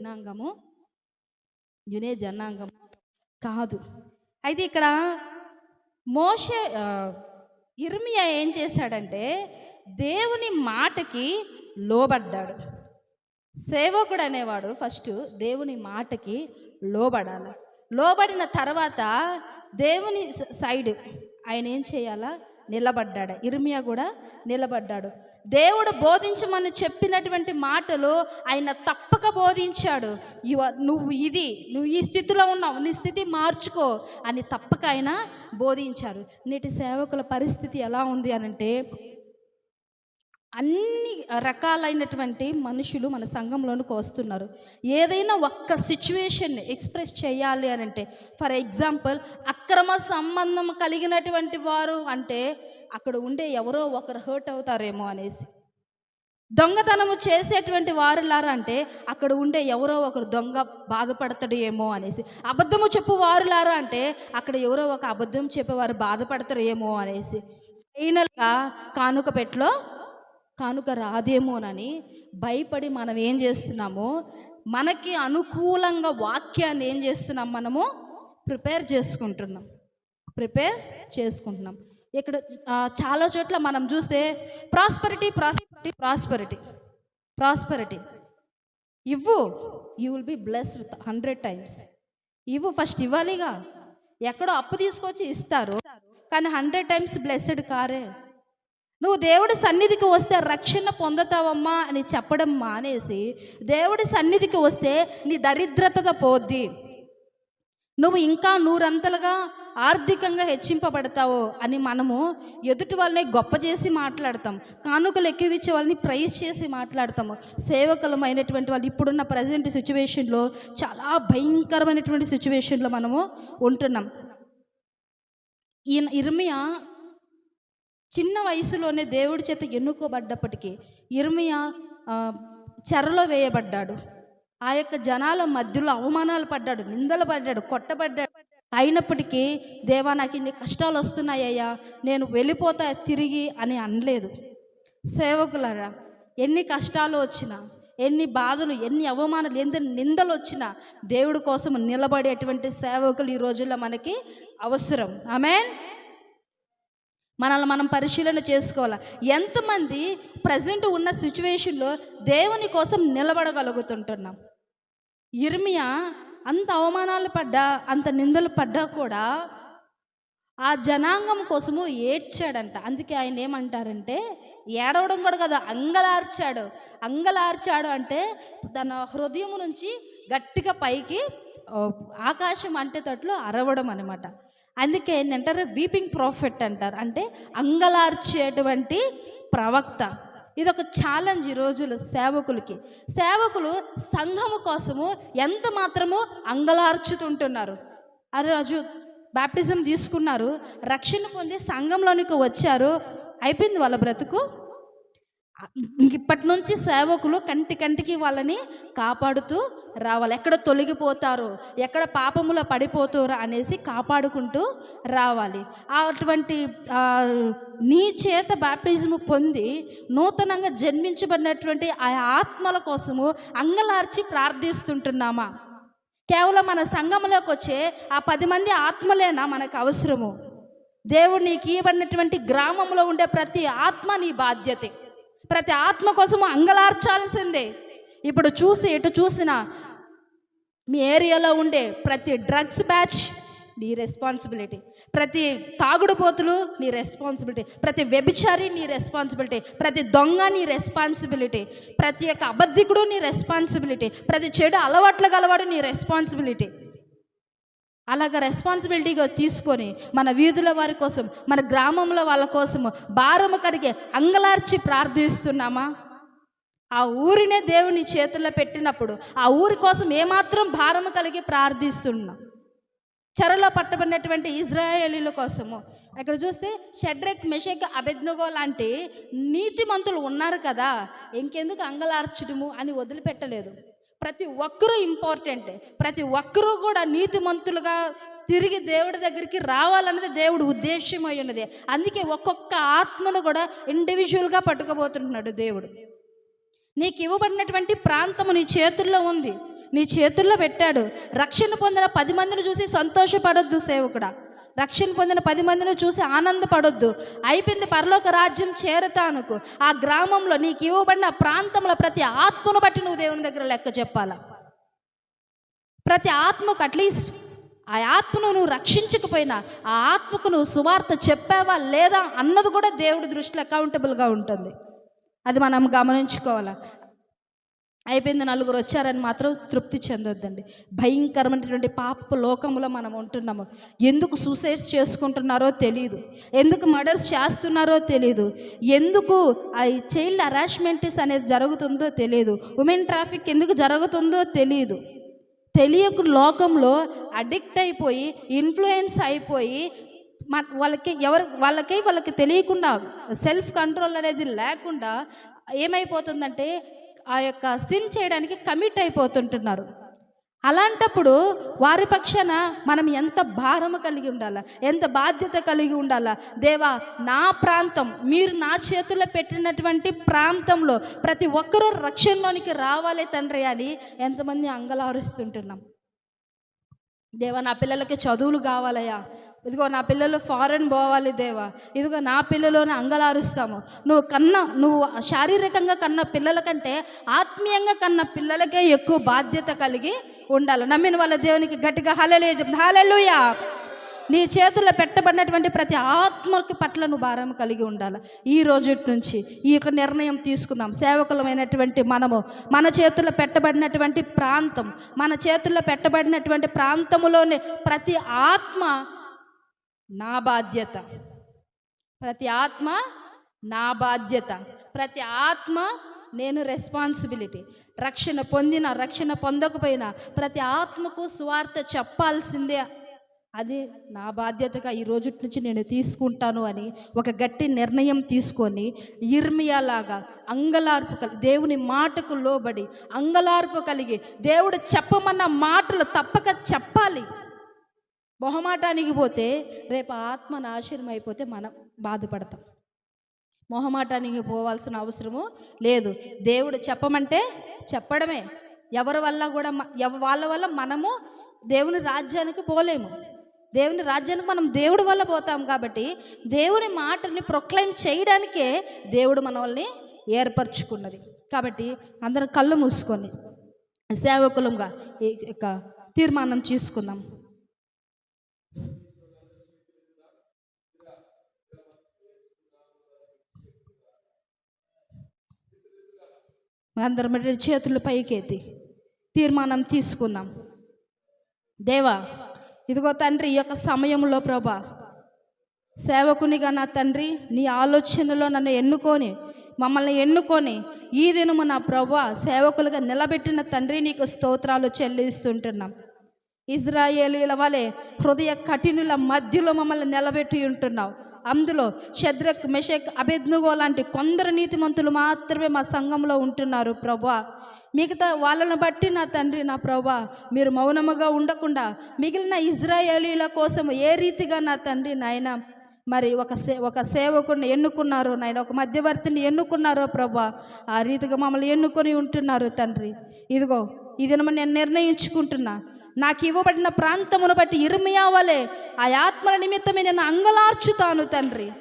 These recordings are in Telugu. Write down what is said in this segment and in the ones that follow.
జనాంగము యునే జనాంగము కాదు. అయితే ఇక్కడ మోషే ఇర్మియా ఏం చేశాడంటే దేవుని మాటకి లోబడ్డాడు. సేవకుడు అనేవాడు ఫస్ట్ దేవుని మాటకి లోబడాలి. లోబడిన తర్వాత దేవుని సైడ్ ఆయన ఏం చేయాలా? నిలబడ్డాడు. ఇర్మియా కూడా నిలబడ్డాడు. దేవుడు బోధించమని చెప్పినటువంటి మాటలు ఆయన తప్పక బోధించాడు. ఇవ నువ్వు ఇది నువ్వు ఈ స్థితిలో ఉన్నావు నీ స్థితి మార్చుకో అని తప్పక ఆయన బోధించారు. నేటి సేవకుల పరిస్థితి ఎలా ఉంది అనంటే అన్ని రకాలైనటువంటి మనుషులు మన సంఘంలోనికి వస్తున్నారు. ఏదైనా ఒక్క సిచ్యువేషన్ని ఎక్స్ప్రెస్ చేయాలి అని అంటే ఫర్ ఎగ్జాంపుల్ అక్రమ సంబంధం కలిగినటువంటి వారు అంటే అక్కడ ఉండే ఎవరో ఒకరు హర్ట్ అవుతారేమో అనేసి. దొంగతనము చేసేటువంటి వారులారా అంటే అక్కడ ఉండే ఎవరో ఒకరు దొంగ బాధపడతాడు ఏమో అనేసి. అబద్ధము చెప్పు వారులారా అంటే అక్కడ ఎవరో ఒక అబద్ధం చెప్పేవారు బాధపడతారు ఏమో అనేసి. ఫైనల్గా కానుక పెట్లో కానుక రాదేమోనని భయపడి మనం ఏం చేస్తున్నాము మనకి అనుకూలంగా వాక్యాన్ని ఏం చేస్తున్నాం మనము? ప్రిపేర్ చేసుకుంటున్నాం. ప్రిపేర్ చేసుకుంటున్నాం. ఇక్కడ చాలా చోట్ల మనం చూస్తే ప్రాస్పరిటీ ప్రాస్పరిటీ ప్రాస్పరిటీ ప్రాస్పరిటీ ఇవ్వు you will be blessed hundred times ఇవ్వు ఫస్ట్ ఇవ్వాలిగా. ఎక్కడో అప్పు తీసుకొచ్చి ఇస్తారు కానీ హండ్రెడ్ టైమ్స్ బ్లెస్డ్ కారే. నువ్వు దేవుడి సన్నిధికి వస్తే రక్షణ పొందుతావమ్మా అని చెప్పడం మానేసి దేవుడి సన్నిధికి వస్తే నీ దరిద్రత పోద్ది. నువ్వు ఇంకా నూరంతలుగా ఆర్థికంగా హెచ్చింపబడతావు అని మనము ఎదుటి వాళ్ళని గొప్ప చేసి మాట్లాడతాం. కానుకలు ఎక్కువిచ్చే వాళ్ళని ప్రైజ్ చేసి మాట్లాడతాము. సేవకులమైనటువంటి వాళ్ళు ఇప్పుడున్న ప్రజెంట్ సిచ్యువేషన్లో చాలా భయంకరమైనటువంటి సిచ్యువేషన్లో మనము ఉంటున్నాం. ఈయన ఇర్మియా చిన్న వయసులోనే దేవుడి చేత ఎన్నుకోబడ్డప్పటికీ ఇర్మియా చెరలో వేయబడ్డాడు. ఆ యొక్క జనాల మధ్యలో అవమానాలు పడ్డాడు నిందలు పడ్డాడు కొట్టబడ్డాడు. అయినప్పటికీ దేవా నాకు ఇన్ని కష్టాలు వస్తున్నాయ్యా నేను వెళ్ళిపోతా తిరిగి అని అనలేదు. సేవకులరా ఎన్ని కష్టాలు వచ్చినా ఎన్ని బాధలు ఎన్ని అవమానాలు ఎన్ని నిందలు వచ్చినా దేవుడి కోసం నిలబడేటువంటి సేవకులు ఈ రోజుల్లో మనకి అవసరం. ఆమెన్? మనల్ని మనం పరిశీలన చేసుకోవాలి? ఎంతమంది ప్రజెంట్ ఉన్న సిచ్యువేషన్లో దేవుని కోసం నిలబడగలుగుతుంటున్నాం? ఇర్మియా అంత అవమానాలు పడ్డా అంత నిందలు పడ్డా కూడా ఆ జనాంగం కోసము ఏడ్చాడంట. అందుకే ఆయన ఏమంటారంటే ఏడవడం కూడా కదా అంగలార్చాడు. అంగలార్చాడు అంటే తన హృదయం నుంచి గట్టిగా పైకి ఆకాశం అంటే తట్లు అరవడం అనమాట అందుకే ఏంటంటారు వీపింగ్ ప్రాఫిట్ అంటారు. అంటే అంగలార్చేటువంటి ప్రవక్త. ఇది ఒక ఛాలెంజ్ ఈ రోజులు సేవకులకి. సేవకులు సంఘము కోసము ఎంత మాత్రము అంగలార్చుతుంటున్నారు. అరే రాజు బ్యాప్టిజం తీసుకున్నారు రక్షణ పొంది సంఘంలోనికి వచ్చారు అయిపోయింది వాళ్ళ బ్రతుకు? ఇప్పటి నుంచి సేవకులు కంటి కంటికి వాళ్ళని కాపాడుతూ రావాలి. ఎక్కడ తొలగిపోతారు? ఎక్కడ పాపములో పడిపోతారో అనేసి కాపాడుకుంటూ రావాలి. అటువంటి నీ చేత బాప్టిజము పొంది నూతనంగా జన్మించబడినటువంటి ఆ ఆత్మల కోసము అంగలార్చి ప్రార్థిస్తుంటున్నామా? కేవలం మన సంఘంలోకి వచ్చే ఆ పది మంది ఆత్మలేనా మనకు అవసరము? దేవుడు నీకు ఇవ్వబడినటువంటి గ్రామంలో ఉండే ప్రతి ఆత్మ నీ బాధ్యతే. ప్రతి ఆత్మ కోసము అంగలార్చాల్సిందే. ఇప్పుడు చూసి ఎటు చూసినా మీ ఏరియాలో ఉండే ప్రతి డ్రగ్స్ బ్యాచ్ నీ రెస్పాన్సిబిలిటీ. ప్రతి తాగుడుపోతులు నీ రెస్పాన్సిబిలిటీ. ప్రతి వ్యభిచారి నీ రెస్పాన్సిబిలిటీ. ప్రతి దొంగ నీ రెస్పాన్సిబిలిటీ. ప్రతి ఒక్క అబద్ధికుడు నీ రెస్పాన్సిబిలిటీ. ప్రతి చెడు అలవాట్లు గలవాడు నీ రెస్పాన్సిబిలిటీ. అలాగ రెస్పాన్సిబిలిటీగా తీసుకొని మన వీధుల వారి కోసం మన గ్రామంలో వాళ్ళ కోసము భారము కడిగి అంగలార్చి ప్రార్థిస్తున్నామా? ఆ ఊరినే దేవుని చేతుల్లో పెట్టినప్పుడు ఆ ఊరి కోసం ఏమాత్రం భారము కలిగి ప్రార్థిస్తున్నాం. చెరలో పట్టబడినటువంటి ఇజ్రాయేలీల కోసము. అక్కడ చూస్తే షడ్రెక్ మెషక్ అభిజ్ఞగో లాంటి నీతిమంతులు ఉన్నారు కదా ఇంకెందుకు అంగలార్చడము అని వదిలిపెట్టలేదు. ప్రతి ఒక్కరూ ఇంపార్టెంట్ ప్రతి ఒక్కరూ కూడా నీతిమంతులుగా తిరిగి దేవుడి దగ్గరికి రావాలన్నది దేవుడు ఉద్దేశ్యం అయి ఉన్నది. అందుకే ఒక్కొక్క ఆత్మను కూడా ఇండివిజువల్గా పట్టుకోబోతున్నాడు దేవుడు. నీకు ఇవ్వబడినటువంటి ప్రాంతము నీ చేతుల్లో ఉంది. నీ చేతుల్లో పెట్టాడు. రక్షణ పొందిన పది మందిని చూసి సంతోషపడొద్దు సేవకుడా. రక్షణ పొందిన పది మందిని చూసి ఆనందపడొద్దు. అయిపోయింది పరలోక రాజ్యం చేరతానుకు. ఆ గ్రామంలో నీకు ఇవ్వబడిన ప్రాంతంలో ప్రతి ఆత్మను బట్టి నువ్వు దేవుని దగ్గర లెక్క చెప్పాలా? ప్రతి ఆత్మకు అట్లీస్ట్ ఆ ఆత్మను నువ్వు రక్షించకపోయినా ఆ ఆత్మకు నువ్వు సువార్త చెప్పావా లేదా అన్నది కూడా దేవుడి దృష్టిలో అకౌంటబుల్గా ఉంటుంది. అది మనం గమనించుకోవాలా? అయిపోయింది నలుగురు వచ్చారని మాత్రం తృప్తి చెందొద్దండి. భయంకరమైనటువంటి పాప లోకంలో మనం ఉంటున్నాము. ఎందుకు సూసైడ్స్ చేసుకుంటున్నారో తెలియదు ఎందుకు మర్డర్స్ చేస్తున్నారో తెలియదు ఎందుకు ఆ చైల్డ్ హరాస్మెంట్స్ అనేది జరుగుతుందో తెలియదు ఉమెన్ ట్రాఫిక్ ఎందుకు జరుగుతుందో తెలియదు తెలియక లోకంలో అడిక్ట్ అయిపోయి ఇన్ఫ్లుయెన్స్ అయిపోయి మన వాళ్ళకి ఎవరు వాళ్ళకి వాళ్ళకి తెలియకుండా సెల్ఫ్ కంట్రోల్ అనేది లేకుండా ఏమైపోతుందంటే ఆ యొక్క సిన్ చేయడానికి కమిట్ అయిపోతుంటున్నారు. అలాంటప్పుడు వారి పక్షాన మనం ఎంత భారము కలిగి ఉండాలా ఎంత బాధ్యత కలిగి ఉండాలా? దేవా నా ప్రాంతం మీరు నా చేతుల్లో పెట్టినటువంటి ప్రాంతంలో ప్రతి ఒక్కరూ రక్షణలోనికి రావాలి తండ్రి అని ఎంతమంది అంగలారుస్తుంటున్నాం. దేవా నా పిల్లలకి చదువులు కావాలయ్యా. ఇదిగో నా పిల్లలు ఫారెన్ పోవాలి దేవా. ఇదిగో నా పిల్లలోనే అంగలారుస్తాము. నువ్వు కన్న నువ్వు శారీరకంగా కన్న పిల్లల కంటే ఆత్మీయంగా కన్న పిల్లలకే ఎక్కువ బాధ్యత కలిగి ఉండాలి. నమ్మిన వాళ్ళ దేవునికి గట్టిగా హలలే హాలెలుయా నీ చేతుల్లో పెట్టబడినటువంటి ప్రతి ఆత్మకి పట్ల నువ్వు భారం కలిగి ఉండాలి. ఈ రోజు నుంచి ఈ యొక్క నిర్ణయం తీసుకుందాం. సేవకులమైనటువంటి మనము మన చేతుల్లో పెట్టబడినటువంటి ప్రాంతం మన చేతుల్లో పెట్టబడినటువంటి ప్రాంతములోని ప్రతి ఆత్మ నా బాధ్యత. ప్రతి ఆత్మ నా బాధ్యత. ప్రతి ఆత్మ నేను రెస్పాన్సిబిలిటీ రక్షణ పొందిన రక్షణ పొందకపోయినా ప్రతి ఆత్మకు సువార్త చెప్పాల్సిందే. అది నా బాధ్యతగా ఈ రోజు నుంచి నేను తీసుకుంటాను అని ఒక గట్టి నిర్ణయం తీసుకొని ఇర్మియాలాగా అంగలార్పు కలిగి దేవుని మాటకు లోబడి అంగలార్పు కలిగి దేవుడు చెప్పమన్న మాటలు తప్పక చెప్పాలి. మొహమాటానికి పోతే రేపు ఆత్మ నాశనం అయిపోతే మనం బాధపడతాం. మొహమాటానికి పోవాల్సిన అవసరము లేదు. దేవుడు చెప్పమంటే చెప్పడమే. ఎవరి వల్ల కూడా ఎవ- వాళ్ళ వల్ల మనము దేవుని రాజ్యానికి పోలేము. దేవుని రాజ్యానికి మనం దేవుడి వల్ల పోతాం కాబట్టి దేవుని మాటని ప్రొక్లైమ్ చేయడానికే దేవుడు మనల్ని ఏర్పరచుకున్నది. కాబట్టి అందరం కళ్ళు మూసుకొని సేవకులంగా తీర్మానం తీసుకుందాం. అందరం చేతులు పైకెత్తి తీర్మానం తీసుకుందాం. దేవా ఇదిగో తండ్రి ఈ యొక్క సమయంలో ప్రభా సేవకునిగా నా తండ్రి నీ ఆలోచనలో నన్ను ఎన్నుకొని మమ్మల్ని ఎన్నుకొని ఈ దినము నా ప్రభా సేవకులుగా నిలబెట్టిన తండ్రి నీకు స్తోత్రాలు చెల్లిస్తుంటున్నాం. ఇజ్రాయేలీల వలె హృదయ కఠినుల మధ్యలో మమ్మల్ని నిలబెట్టి ఉంటున్నావు. అందులో షద్రక్ మెషక్ అభిజ్ఞగో లాంటి కొందరు నీతిమంతులు మాత్రమే మా సంఘంలో ఉంటున్నారు ప్రభా. మిగతా వాళ్ళను బట్టి నా తండ్రి నా ప్రభా మీరు మౌనముగా ఉండకుండా మిగిలిన ఇజ్రాయేలీల కోసం ఏ రీతిగా నా తండ్రి నాయన మరి ఒక సే ఒక సేవకుని ఎన్నుకున్నారో నాయన ఒక మధ్యవర్తిని ఎన్నుకున్నారో ప్రభా ఆ రీతిగా మమ్మల్ని ఎన్నుకొని ఉంటున్నారు తండ్రి. ఇదిగో ఇది నేను నిర్ణయించుకుంటున్నా. నాకు ఇవ్వబడిన ప్రాంతమును బట్టి ఇరుమియా వలె ఆ ఆత్మల నిమిత్తమే నేను అంగలార్చుతాను తండ్రి.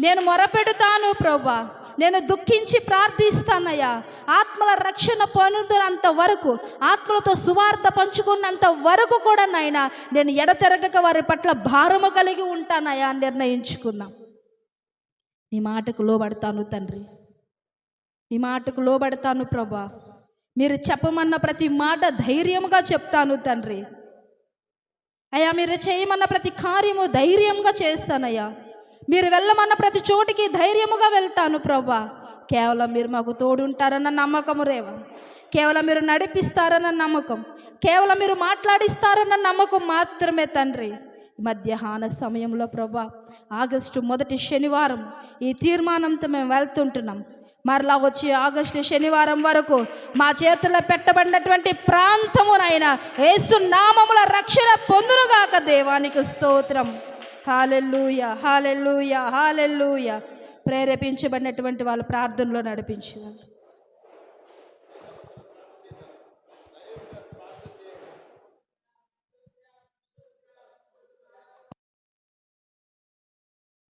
నేను మొరపెడుతాను ప్రభా నేను దుఃఖించి ప్రార్థిస్తానయ్యా. ఆత్మల రక్షణ పొందినంత వరకు ఆత్మలతో సువార్త పంచుకున్నంత వరకు కూడా నాయనా నేను ఎడతెరగక వారి పట్ల భారము కలిగి ఉంటానయ్యా అని నీ మాటకు లోబడతాను తండ్రి. నీ మాటకు లోబడతాను ప్రభా మీరు చెప్పమన్న ప్రతి మాట ధైర్యంగా చెప్తాను తండ్రి. అయ్యా మీరు చేయమన్న ప్రతి కార్యము ధైర్యంగా చేస్తానయ్యా. మీరు వెళ్ళమన్న ప్రతి చోటికి ధైర్యముగా వెళ్తాను ప్రభా. కేవలం మీరు మాకు తోడుంటారన్న నమ్మకము రేవ. కేవలం మీరు నడిపిస్తారన్న నమ్మకం. కేవలం మీరు మాట్లాడిస్తారన్న నమ్మకం మాత్రమే తండ్రి. మధ్యాహ్న సమయంలో ప్రభా ఆగస్టు మొదటి శనివారం ఈ తీర్మానంతో మేము వెళ్తుంటున్నాం. మరలా వచ్చి ఆగస్టు శనివారం వరకు మా చేతుల్లో పెట్టబడినటువంటి ప్రాంతమునైనా ఏసు నామముల రక్షణ పొందునుగాక దేవానికి స్తోత్రం. Hallelujah hallelujah hallelujah. ప్రేరేపించబడినటువంటి వాళ్ళు ప్రార్థనలో నడిపించారు